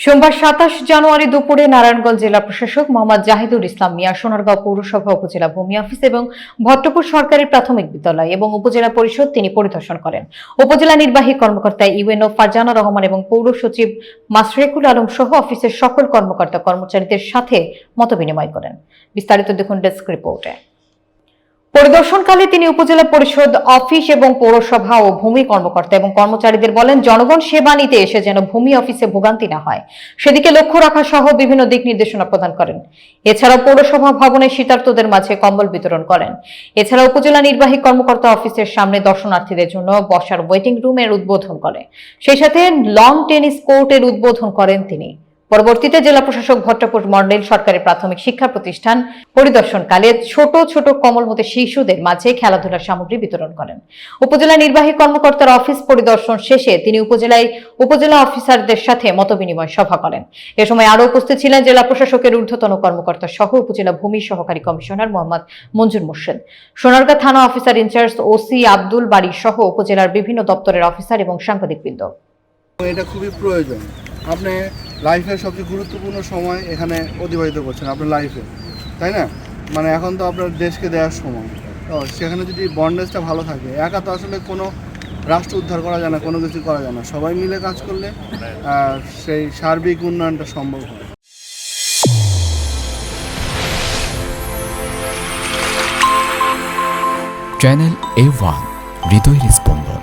সোমবার সাতাশ জানুয়ারি দুপুরে নারায়ণগঞ্জ জেলা প্রশাসক মোহাম্মদ জাহিদুল ইসলাম মিয়া সোনারগাঁও পৌরসভা উপজেলা ভূমি অফিস এবং ভট্টপুর সরকারি প্রাথমিক বিদ্যালয় এবং উপজেলা পরিষদ তিনি পরিদর্শন করেন। উপজেলা নির্বাহী কর্মকর্তা ইউএনও ফারজানা রহমান এবং পৌর সচিব মাসরেকুল আলম সহ অফিসের সকল কর্মকর্তা কর্মচারীদের সাথে মতবিনিময় করেন। বিস্তারিত দেখুন ডেস্ক রিপোর্টে। পরিদর্শনকালে তিনি উপজেলা পরিষদ, অফিস এবং পৌরসভা ও ভূমি কর্মকর্তা এবং কর্মচারীদের বলেন, জনগণ সেবা নিতে এসে যেন ভূমি অফিসে ভোগান্তি না হয়। সেদিকে লক্ষ্য রাখা সহ বিভিন্ন দিক নির্দেশনা প্রদান করেন। এছাড়াও পৌরসভা ভবনে শীতার্তদের মাঝে কম্বল বিতরণ করেন। এছাড়া উপজেলা নির্বাহী কর্মকর্তা অফিসের সামনে দর্শনার্থীদের জন্য বসার ওয়েটিং রুমের উদ্বোধন করে। সেই সাথে লং টেনিস কোর্টের উদ্বোধন করেন তিনি। পরবর্তীতে জেলা প্রশাসক ভট্টপুর মন্ডল সরকারি প্রাথমিক শিক্ষা প্রতিষ্ঠান পরিদর্শনকালে ছোট ছোট কমলমতি শিশুদের মাঝে খেলাধুলার সামগ্রী বিতরণ করেন। উপজেলা নির্বাহী কর্মকর্তার অফিস পরিদর্শন শেষে তিনি উপজেলায় উপজেলা অফিসারদের সাথে মতবিনিময় সভা করেন। এ সময় আরও উপস্থিত ছিলেন জেলা প্রশাসকের ঊর্ধ্বতন কর্মকর্তা সহ উপজেলা ভূমি সহকারী কমিশনার মোহাম্মদ মঞ্জুর মোর্শেদ। সোনারগাঁ থানা অফিসার ইনচার্জ ওসি আব্দুল বাড়ি সহ উপজেলার বিভিন্ন দপ্তরের অফিসার এবং সাংবাদিকবৃন্দ। এটা খুবই প্রয়োজন। আপনি লাইফের সবচেয়ে গুরুত্বপূর্ণ সময় এখানে অতিবাহিত করছেন আপনার লাইফে তাই না? মানে এখন তো আপনার দেশকে দেওয়ার সময়। তো সেখানে যদি বন্ডেজটা ভালো থাকে, একা তো আসলে কোনো রাষ্ট্র উদ্ধার করা যায় না, কোনো কিছু করা যায় না। সবাই মিলে কাজ করলে সেই সার্বিক উন্নয়নটা সম্ভব হয়। চ্যানেল এ ওয়ান হৃদয়ের স্পন্দন